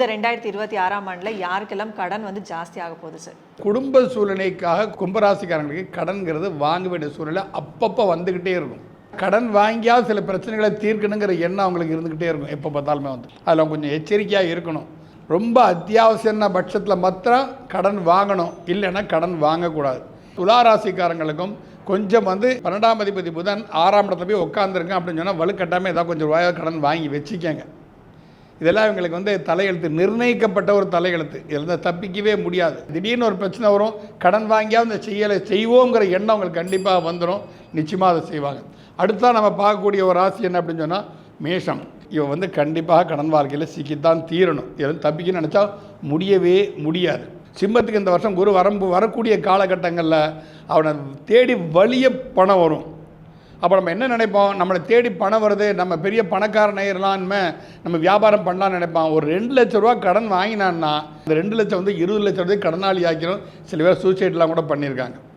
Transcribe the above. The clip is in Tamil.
இந்த ரெண்டாயிரத்தி இருபத்தி ஆறாம் ஆண்டில் யாருக்கெல்லாம் கடன் வந்து ஜாஸ்தி ஆக போகுது சார்? குடும்ப சூழ்நிலைக்காக கும்பராசிக்காரங்களுக்கு கடன்கிறது வாங்க வேண்டிய சூழ்நிலை அப்பப்போ வந்துக்கிட்டே இருக்கும். கடன் வாங்கியா சில பிரச்சனைகளை தீர்க்கணுங்கிற எண்ணம் அவங்களுக்கு இருந்துக்கிட்டே இருக்கும் எப்போ பார்த்தாலுமே வந்து. அதில் கொஞ்சம் எச்சரிக்கையாக இருக்கணும். ரொம்ப அத்தியாவசியம்ன பட்சத்தில் மாத்திரம் கடன் வாங்கணும் இல்லைன்னா கடன் வாங்கக்கூடாது. துளாராசிக்காரங்களுக்கும் கொஞ்சம் வந்து பன்னெண்டாம் அதிபதி புதன் ஆறாம் இடத்துல போய் உட்காந்துருங்க அப்படின்னு சொன்னால் வலுக்கட்டாமல் ஏதாவது கொஞ்சம் ரூபாய் கடன் வாங்கி வச்சுக்கோங்க. இதெல்லாம் இவங்களுக்கு வந்து தலையெழுத்து நிர்ணயிக்கப்பட்ட ஒரு தலையெழுத்து. இதில் தப்பிக்கவே முடியாது. திடீர்னு ஒரு பிரச்சனை வரும் கடன் வாங்கியாவது இந்த செய்யலை செய்வோங்கிற எண்ணம் அவங்களுக்கு கண்டிப்பாக வந்துடும் நிச்சயமாக அதை செய்வாங்க. அடுத்தா நம்ம பார்க்கக்கூடிய ஒரு ராசி என்ன அப்படின்னு சொன்னால் மேஷம். இவன் வந்து கண்டிப்பாக கடன் வாழ்க்கையில் சிக்கித்தான் தீரணும். எதுவும் தப்பிக்கணும்னு நினச்சா முடியவே முடியாது. சிம்மத்துக்கு இந்த வருஷம் குரு வரம்பு வரக்கூடிய காலகட்டங்களில் அவனை தேடி வலிய பணம் வரும். அப்போ நம்ம என்ன நினைப்போம்? நம்மளை தேடி பணம் வருது நம்ம பெரிய பணக்காரன் ஆயிரலாம்னு நம்ம வியாபாரம் பண்ணலாம்னு நினைப்பான் ஒரு ரெண்டு லட்ச ரூபா கடன் வாங்கினான்னா அந்த ரெண்டு லட்சம் வந்து இருபது லட்சம் வந்து கடனாளி ஆக்கிரும் சில பேர் சூசைட்லாம் கூட பண்ணியிருக்காங்க.